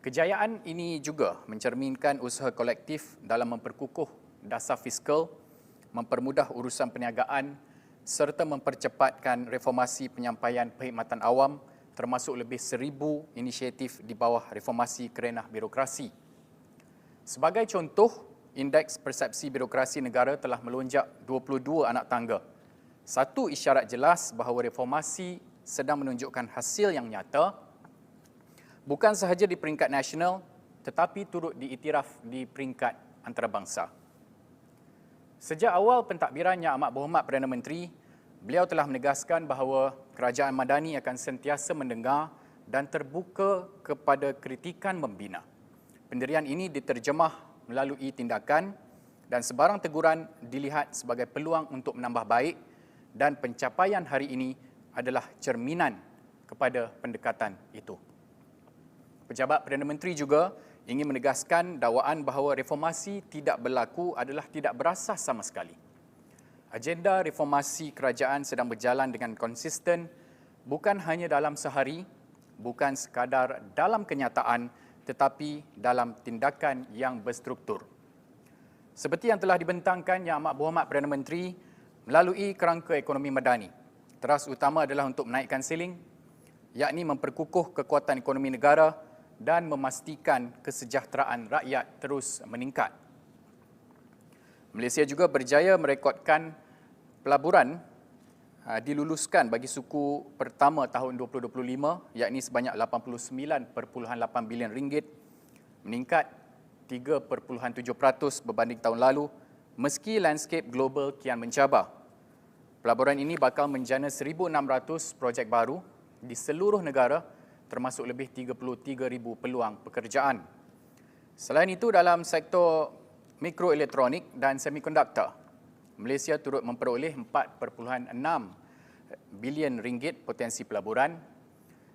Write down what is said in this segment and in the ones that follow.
Kejayaan ini juga mencerminkan usaha kolektif dalam memperkukuh dasar fiskal, mempermudah urusan perniagaan serta mempercepatkan reformasi penyampaian perkhidmatan awam termasuk lebih seribu inisiatif di bawah reformasi kerenah birokrasi. Sebagai contoh, indeks persepsi birokrasi negara telah melonjak 22 anak tangga. Satu isyarat jelas bahawa reformasi sedang menunjukkan hasil yang nyata bukan sahaja di peringkat nasional tetapi turut diiktiraf di peringkat antarabangsa. Sejak awal pentadbiran Yang Amat Berhormat Perdana Menteri, beliau telah menegaskan bahawa kerajaan Madani akan sentiasa mendengar dan terbuka kepada kritikan membina. Pendirian ini diterjemah melalui tindakan dan sebarang teguran dilihat sebagai peluang untuk menambah baik dan pencapaian hari ini adalah cerminan kepada pendekatan itu. Pejabat Perdana Menteri juga ingin menegaskan dakwaan bahawa reformasi tidak berlaku adalah tidak berasas sama sekali. Agenda reformasi kerajaan sedang berjalan dengan konsisten bukan hanya dalam sehari, bukan sekadar dalam kenyataan tetapi dalam tindakan yang berstruktur. Seperti yang telah dibentangkan Yang Amat Berhormat Perdana Menteri melalui kerangka ekonomi madani, teras utama adalah untuk menaikkan siling, yakni memperkukuh kekuatan ekonomi negara dan memastikan kesejahteraan rakyat terus meningkat. Malaysia juga berjaya merekodkan pelaburan ah, diluluskan bagi suku pertama tahun 2025 yakni sebanyak 89.8 bilion ringgit meningkat 3.7% berbanding tahun lalu meski landscape global kian mencabar. Pelaburan ini bakal menjana 1,600 projek baru di seluruh negara termasuk lebih 33,000 peluang pekerjaan. Selain itu, dalam sektor mikroelektronik dan semikonduktor, Malaysia turut memperoleh 4.6 bilion ringgit potensi pelaburan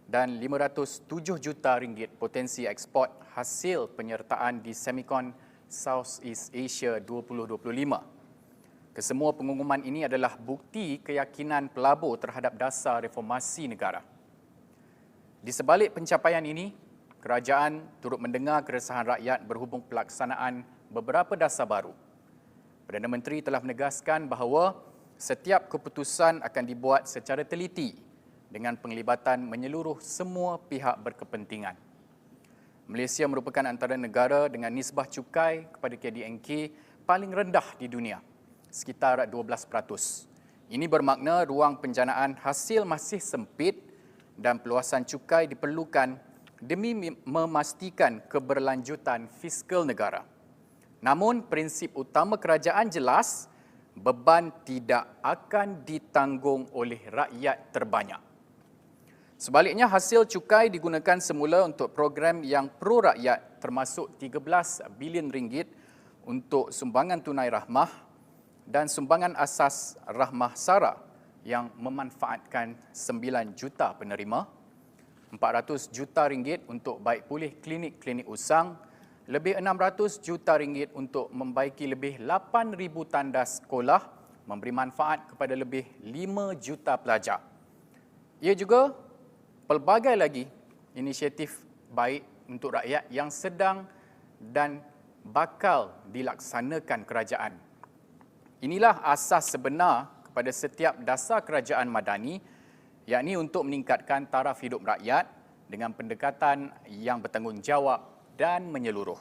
dan 507 juta ringgit potensi ekspor hasil penyertaan di Semicon Southeast Asia 2025. Kesemua pengumuman ini adalah bukti keyakinan pelabur terhadap dasar reformasi negara. Di sebalik pencapaian ini, kerajaan turut mendengar keresahan rakyat berhubung pelaksanaan beberapa dasar baru. Perdana Menteri telah menegaskan bahawa setiap keputusan akan dibuat secara teliti dengan penglibatan menyeluruh semua pihak berkepentingan. Malaysia merupakan antara negara dengan nisbah cukai kepada KDNK paling rendah di dunia, sekitar 12%. Ini bermakna ruang penjanaan hasil masih sempit dan peluasan cukai diperlukan demi memastikan keberlanjutan fiskal negara. Namun prinsip utama kerajaan jelas beban tidak akan ditanggung oleh rakyat terbanyak. Sebaliknya hasil cukai digunakan semula untuk program yang pro rakyat termasuk 13 bilion ringgit untuk sumbangan tunai rahmah dan sumbangan asas rahmah sara yang memanfaatkan 9 juta penerima, 400 juta ringgit untuk baik pulih klinik-klinik usang, lebih 600 juta ringgit untuk membaiki lebih 8,000 tandas sekolah, memberi manfaat kepada lebih 5 juta pelajar. Ia juga pelbagai lagi inisiatif baik untuk rakyat yang sedang dan bakal dilaksanakan kerajaan. Inilah asas sebenar kepada setiap dasar kerajaan madani yakni untuk meningkatkan taraf hidup rakyat dengan pendekatan yang bertanggungjawab dan menyeluruh.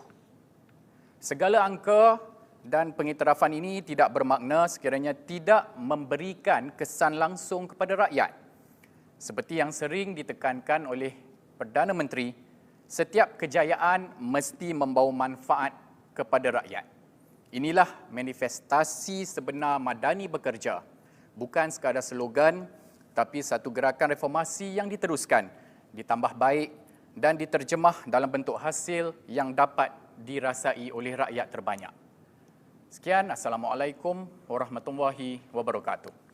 Segala angka dan pengiktirafan ini tidak bermakna sekiranya tidak memberikan kesan langsung kepada rakyat. Seperti yang sering ditekankan oleh Perdana Menteri, setiap kejayaan mesti membawa manfaat kepada rakyat. Inilah manifestasi sebenar Madani bekerja bukan sekadar slogan tapi satu gerakan reformasi yang diteruskan, ditambah baik dan diterjemah dalam bentuk hasil yang dapat dirasai oleh rakyat terbanyak. Sekian, Assalamualaikum warahmatullahi wabarakatuh.